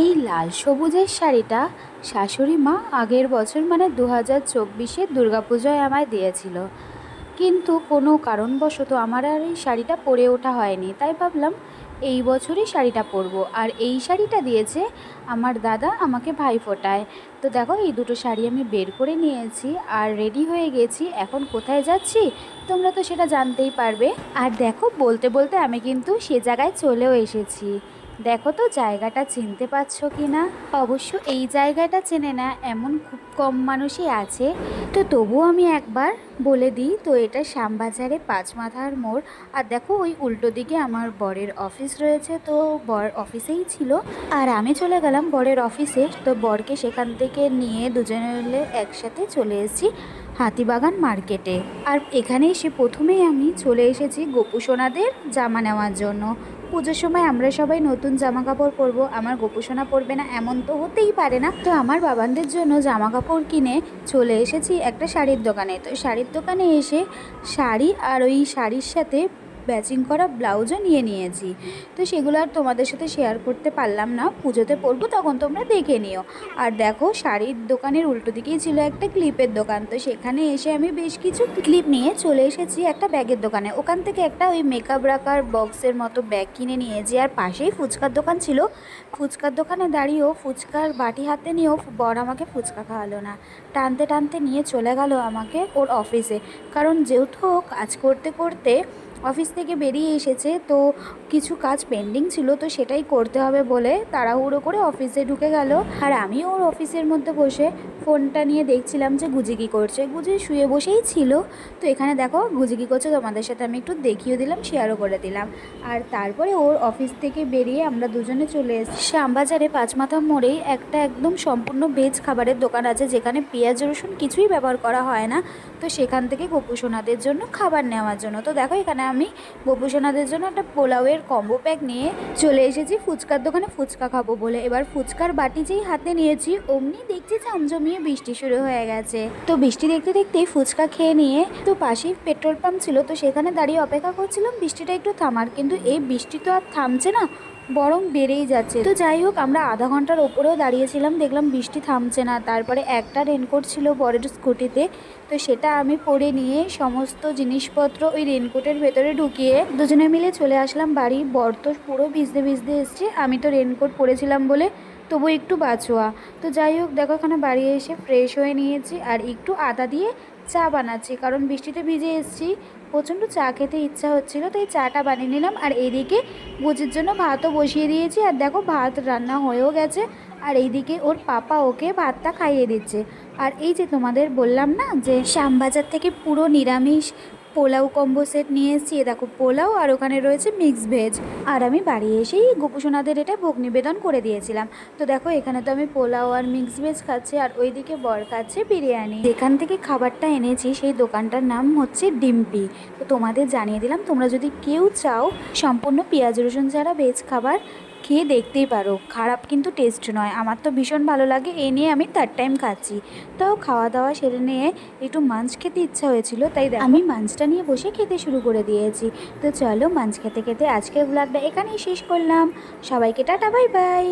এই লাল সবুজের শাড়িটা শাশুড়ি মা আগের বছর মানে দু হাজার চব্বিশে দুর্গাপুজোয় আমায় দিয়েছিল। কিন্তু কোনো কারণবশত আমার আর এই শাড়িটা পরে ওঠা হয়নি। তাই ভাবলাম এই বছরই শাড়িটা পরবো। আর এই শাড়িটা দিয়েছে আমার দাদা, আমাকে ভাই ফোটায়। তো দেখো, এই দুটো শাড়ি আমি বের করে নিয়েছি আর রেডি হয়ে গেছি। এখন কোথায় যাচ্ছি তোমরা তো সেটা জানতেই পারবে। আর দেখো, বলতে বলতে আমি কিন্তু সে জায়গায় চলেও এসেছি। দেখো তো, জায়গাটা চিনতে পারছ কি না? অবশ্য এই জায়গাটা চেনে না, এমন খুব কম মানুষই আছে। তো তবুও আমি একবার বলে দিই, তো এটা শ্যামবাজারে পাঁচ মাথার মোড়। আর দেখো, ওই উল্টো দিকে আমার বরের অফিস রয়েছে, তো বর অফিসেই ছিল। আর আমি চলে গেলাম বরের অফিসে, তো বরকে সেখান থেকে নিয়ে দুজনে মিলে একসাথে চলে এসেছি হাতিবাগান মার্কেটে। আর এখানে এসে প্রথমেই আমি চলে এসেছি গোপু সোনাদের জামা নেওয়ার জন্য। পুজোর সময় আমরা সবাই নতুন জামা কাপড় পরবো, আমার গোপোষণা পরবে না, এমন তো হতেই পারে না। তো আমার বাবানদের জন্য জামা কাপড় কিনে চলে এসেছি একটা শাড়ির দোকানে। তো শাড়ির দোকানে এসে শাড়ি আর ওই শাড়ির সাথে ম্যাচিং করা ব্লাউজও নিয়ে নিয়েছি। তো সেগুলো আর তোমাদের সাথে শেয়ার করতে পারলাম না। পুজোতে পরবো, তখন তোমরা দেখে নিও। আর দেখো, শাড়ির দোকানের উল্টো দিকেই ছিল একটা ক্লিপের দোকান। তো সেখানে এসে আমি বেশ কিছু ক্লিপ নিয়ে চলে এসেছি একটা ব্যাগের দোকানে। ওখান থেকে একটা ওই মেকআপ রাখার বক্সের মতো ব্যাগ কিনে নিয়েছি। আর পাশেই ফুচকার দোকান ছিল। ফুচকার দোকানে দাঁড়িয়েও ফুচকার বাটি হাতে নিয়েও বর আমাকে ফুচকা খাওয়ালো না। টানতে টানতে নিয়ে চলে গেল আমাকে ওর অফিসে কারণ যেহেতু কাজ করতে করতে অফিস থেকে বেরিয়ে এসেছে, তো কিছু কাজ পেন্ডিং ছিল, তো সেটাই করতে হবে বলে তাড়াহুড়ো করে অফিসে ঢুকে গেল। আর আমি ওর অফিসের মধ্যে বসে ফোনটা নিয়ে দেখছিলাম যে গুজি কী করছে। গুজি শুয়ে বসেই ছিল। তো এখানে দেখো, গুজি কী করছে তোমাদের সাথে আমি একটু দেখিয়ে দিলাম শেয়ারও করে দিলাম। আর তারপরে ওর অফিস থেকে বেরিয়ে আমরা দুজনে চলে এসেছি। শ্যামবাজারে পাঁচমাথা মোড়েই একটা একদম সম্পূর্ণ ভেজ খাবারের দোকান আছে, যেখানে পেঁয়াজ, রসুন কিছুই ব্যবহার করা হয় না। তো সেখান থেকে গোপুসোনাদের জন্য খাবার নেওয়ার জন্য। তো দেখো এখানে আমি গোপুসোনাদের জন্য একটা পোলাওয়ের কম্বো প্যাক নিয়ে চলে এসেছি। ফুচকার দোকানে ফুচকা খাব বলে। এবার ফুচকার বাটি যেই হাতে নিয়েছি, অমনি দেখছি ঝমঝমিয়ে বৃষ্টি শুরু হয়ে গেছে। তো বৃষ্টি দেখতে দেখতেই ফুচকা খেয়ে নিয়ে তো পাশেই পেট্রোল পাম্প ছিল। তো সেখানে দাঁড়িয়ে অপেক্ষা করছিলাম, বৃষ্টিটা একটু থামার। কিন্তু এই বৃষ্টি তো আর থামছে না। বরং বেড়েই যাচ্ছে। তো যাই হোক, আমরা আধা ঘণ্টার ওপরেও দাঁড়িয়েছিলাম, দেখলাম বৃষ্টি থামছে না। তারপরে একটা রেনকোট ছিল বরের স্কুটিতে। তো সেটা আমি পরে নিয়ে সমস্ত জিনিসপত্র ওই রেনকোটের ভেতরে ঢুকিয়ে দুজনে মিলে চলে আসলাম বাড়ি। বর তো পুরো ভিজতে ভিজতে এসছে। আমি তো রেনকোট পরেছিলাম বলে তবু একটু বাঁচোয়া তো যাই হোক, দেখো এখানে বাড়ি এসে ফ্রেশ হয়ে নিয়েছি আর একটু আদা দিয়ে চা বানাচ্ছি কারণ বৃষ্টিতে ভিজে এসেছি। প্রচণ্ড চা খেতে ইচ্ছা হচ্ছিল, তো এই চাটা বানিয়ে নিলাম আর এদিকে গুজির জন্য ভাতও বসিয়ে দিয়েছি আর দেখো ভাত রান্না হয়েও গেছে আর এইদিকে ওর পাপা ওকে ভাতটা খাইয়ে দিচ্ছে। আর এই যে তোমাদের বললাম না যে, শ্যামবাজার থেকে পুরো নিরামিষ পোলাও কম্বো সেট নিয়ে এসেছি। দেখো, পোলাও আর ওখানে রয়েছে মিক্স ভেজ আর আমি বাড়ি এসেই গোপুসোনাদের এটা ভোগ নিবেদন করে দিয়েছিলাম। তো দেখো, এখানে তো আমি পোলাও আর মিক্স ভেজ খাচ্ছি, আর ওইদিকে বর খাচ্ছে বিরিয়ানি। যেখান থেকে খাবারটা এনেছি, সেই দোকানটার নাম হচ্ছে ডিম্পি। তো তোমাদের জানিয়ে দিলাম, তোমরা যদি কেউ চাও, সম্পূর্ণ পেঁয়াজ রসুন ছাড়া ভেজ খাবার খেয়ে দেখতেই পারো। খারাপ কিন্তু টেস্ট নয়। আমার তো ভীষণ ভালো লাগে। এ নিয়ে আমি থার্ড টাইম খাচ্ছি। তাও খাওয়া দাওয়া সেরে নিয়ে একটু মাছ খেতে ইচ্ছা হয়েছিল, তাই আমি মাছটা নিয়ে বসে খেতে শুরু করে দিয়েছি। তো চলো মাছ খেতে খেতে আজকের ব্লগটা এখানেই শেষ করলাম। সবাইকে টাটা বাই বাই